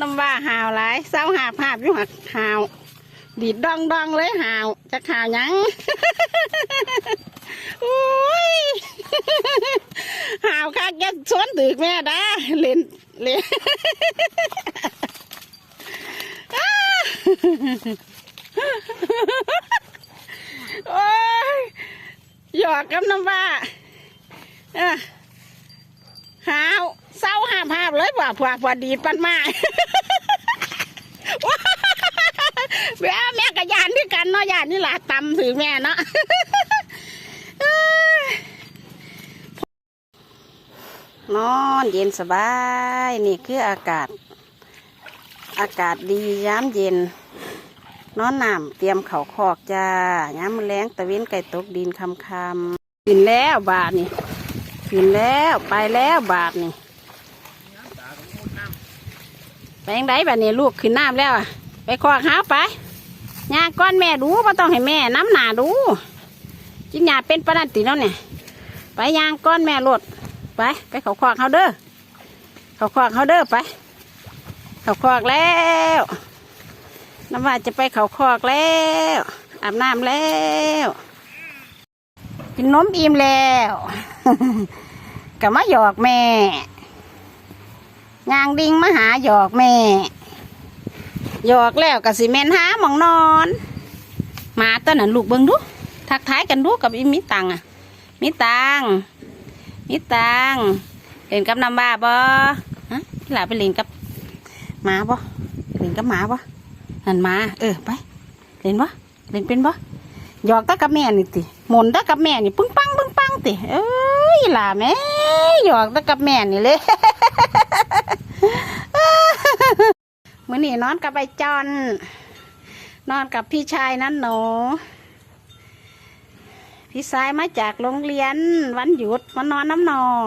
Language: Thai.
น้ำว่าหาวหลายเศร้าหาภาพอยู่หักหาว ดีดดองดองเลยหาวจะหาวยังโอ้ยหาวคักยัดสวนตึกแม่ด้าเล่นเล่นอ้าโอ้ยหยอกกับน้ำว่าอ้อหาวเศร้าห้ามภาพเลยว่าพวกพอดีปันมาแม่แม่กับยานด้วยกันเนาะยานนี่หละตำถือแม่เนาะนอนเย็นสบาย นี่คืออากาศ อากาศดีย้ำเย็น นอนน้ำเตรียมเขาวคอกจ้าย้ำมอแรงตะเว้นไก่ตกดินคำคำกินแล้วบาทนี่กินแล้วไปแล้วบาทนี่ ไปยังไงบานี่ลูกขึ้นน้ำแล้วอะไปคอกหาไปยาก้อนแม่ดูไ่ต้องให้แม่น้ำหนาดูกินยาเป็นประนันติเนาะเนี่ยไปยางก้อนแม่รดไปไปเขาคอกเขาเด้อเขาคอกเขาเด้อไป เขาคอกแล้วน้ำว่าจะไปเขาคอกแล้วอาบน้ำแล้วกินนมอิ่มแล้วก็มาหยอกแม่ ยางดิงมาหาหยอกแม่ หยอกแล้วก็สิเมนหาหมองนอน มาตัวนั้นลูกเบิ้งดู ทักทายกันดูกับอีมิตังอะ มิตัง มิตังเล่นกับน้ำบ้าบ่ฮะหลาไปเล่นกับหมาบ่เล่นกับหมาบ่หันหมา เออไปเล่นบ่เล่นเป็นบ่หยอกตากับแม่นี่ติหมุนตากับแม่นี่ปึ้งปังปึ้งปังติเอ้ยหลาแม่หยอกตากับแม่นี่เลย มื่อนี่นอนกับใบจอน นอนกับพี่ชายนั่นหนู พี่ชายมาจากโรงเรียนวันหยุดมานอนน้ำนอง